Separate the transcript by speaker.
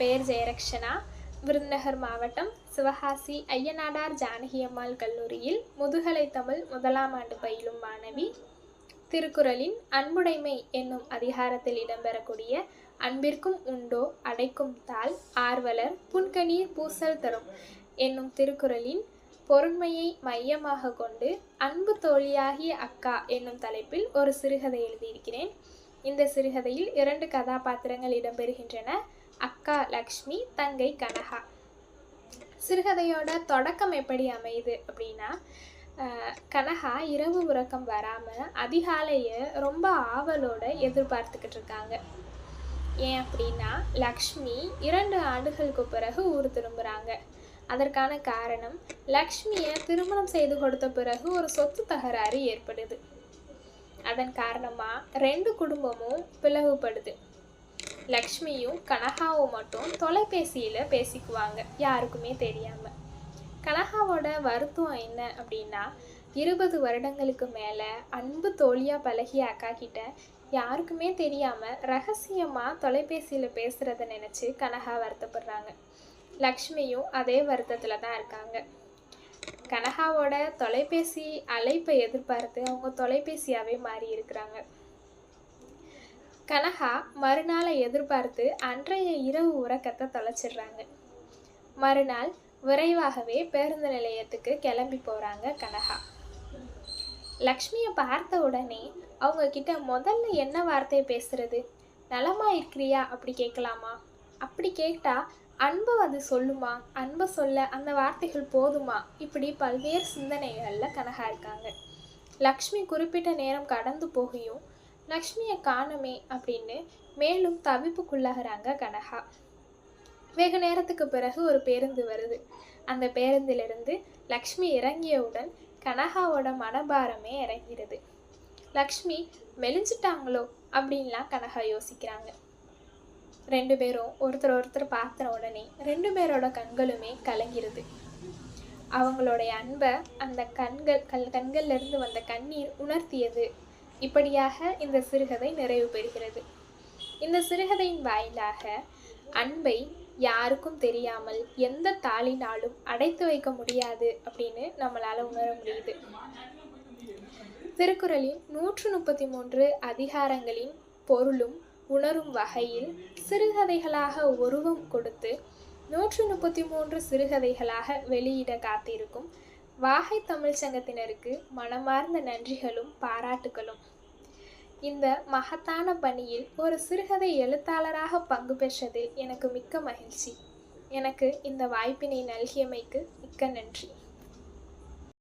Speaker 1: பெயர் ஜெயரக்ஷனா. விருதுநகர் மாவட்டம் சிவகாசி ஐயனாடார் ஜானகியம்மாள் கல்லூரியில் முதுகலை தமிழ் முதலாம் ஆண்டு பயிலும் மாணவி. திருக்குறளின் அன்புடைமை என்னும் அதிகாரத்தில் இடம்பெறக்கூடிய அன்பிற்கும் உண்டோ அடைக்கும் தாள் ஆர்வலர் புன்கணீர் பூசல் தரும் என்னும் திருக்குறளின் பொருண்மையை மையமாக கொண்டு அன்பு தோழியாகிய அக்கா என்னும் தலைப்பில் ஒரு சிறுகதை எழுதியிருக்கிறேன். இந்த சிறுகதையில் இரண்டு கதாபாத்திரங்கள் இடம்பெறுகின்றன. அக்கா லக்ஷ்மி தங்கை கனகா. சிறுகதையோட தொடக்கம் எப்படி அமையுது அப்படின்னா கனகா இரவு உறக்கம் வராமல் அதிகாலையை ரொம்ப ஆவலோட எதிர்பார்த்துக்கிட்டு இருக்காங்க. ஏன் அப்படின்னா லக்ஷ்மி இரண்டு ஆண்டுகளுக்கு பிறகு ஊர் திரும்புகிறாங்க அதற்கான காரணம் லக்ஷ்மியை திருமணம் செய்து கொடுத்த பிறகு ஒரு சொத்து தகராறு ஏற்படுது. அதன் காரணமாக ரெண்டு குடும்பமும் பிளவுபடுது. லக்ஷ்மியும் கனகாவும் மட்டும் தொலைபேசியில் பேசிக்குவாங்க. யாருக்குமே தெரியாமல் கனகாவோட வருத்தம் என்ன அப்படின்னா இருபது வருடங்களுக்கு மேலே அன்பு தோழியாக பழகிய அக்கா கிட்ட யாருக்குமே தெரியாமல் ரகசியமாக தொலைபேசியில் பேசுகிறத நினச்சி கனகா வருத்தப்படுறாங்க. லக்ஷ்மியும் அதே வருத்தத்தில் தான் இருக்காங்க. கனகாவோட தொலைபேசி அழைப்பை எதிர்பார்த்து அவங்க தொலைபேசியாகவே மாறி இருக்கிறாங்க கனகா மறுநாளை எதிர்பார்த்து அன்றைய இரவு உறக்கத்தை தொலைச்சிடுறாங்க. மறுநாள் விரைவாகவே பேருந்து நிலையத்துக்கு கிளம்பி போகிறாங்க கனகா. லக்ஷ்மியை பார்த்த உடனே அவங்க கிட்ட முதல்ல என்ன வார்த்தையை பேசுறது? நலமா இருக்கிறியா? அப்படி கேட்கலாமா? அப்படி கேட்டா அன்பை அது சொல்லுமா? அன்பை சொல்ல அந்த வார்த்தைகள் போதுமா? இப்படி பல்வேறு சிந்தனைகளில் கனகா இருக்காங்க. லக்ஷ்மி குறிப்பிட்ட நேரம் கடந்து போகியும் லக்ஷ்மியை காணுமே அப்படின்னு மேலும் தவிப்புக்குள்ளாகிறாங்க கனகா. வெகு நேரத்துக்கு பிறகு ஒரு பேருந்து வருது. அந்த பேருந்திலிருந்து லக்ஷ்மி இறங்கியவுடன் கனகாவோட மனபாரமே இறங்கிடுது. லக்ஷ்மி மெலிஞ்சிட்டாங்களோ? அப்படின்லாம் கனகா யோசிக்கிறாங்க. ரெண்டு பேரும் ஒருத்தர் ஒருத்தர் பார்த்த உடனே ரெண்டு பேரோட கண்களுமே கலங்கிருது. அவங்களுடைய அன்பை அந்த கண்கள் கல் கண்கள்லேருந்து வந்த கண்ணீர் உணர்த்தியது. இப்படியாக இந்த சிறுகதை நிறைவு பெறுகிறது. இந்த சிறுகதையின் வாயிலாக அன்பை யாருக்கும் தெரியாமல் எந்த தாளினாலும் அடைத்து வைக்க முடியாது அப்படின்னு நம்மளால உணர முடியுது. திருக்குறளின் நூற்று முப்பத்தி மூன்று அதிகாரங்களின் பொருளும் உணரும் வகையில் சிறுகதைகளாக உருவம் கொடுத்து நூற்று முப்பத்தி மூன்று சிறுகதைகளாக வெளியிட காத்திருக்கும் வாகை தமிழ் சங்கத்தினருக்கு மனமார்ந்த நன்றிகளும் பாராட்டுகளும். இந்த மகத்தான பணியில் ஒரு சிறுகதை எழுத்தாளராக பங்கு பெற்றதில் எனக்கு மிக்க மகிழ்ச்சி. எனக்கு இந்த வாய்ப்பினை நல்கியமைக்கு மிக்க நன்றி.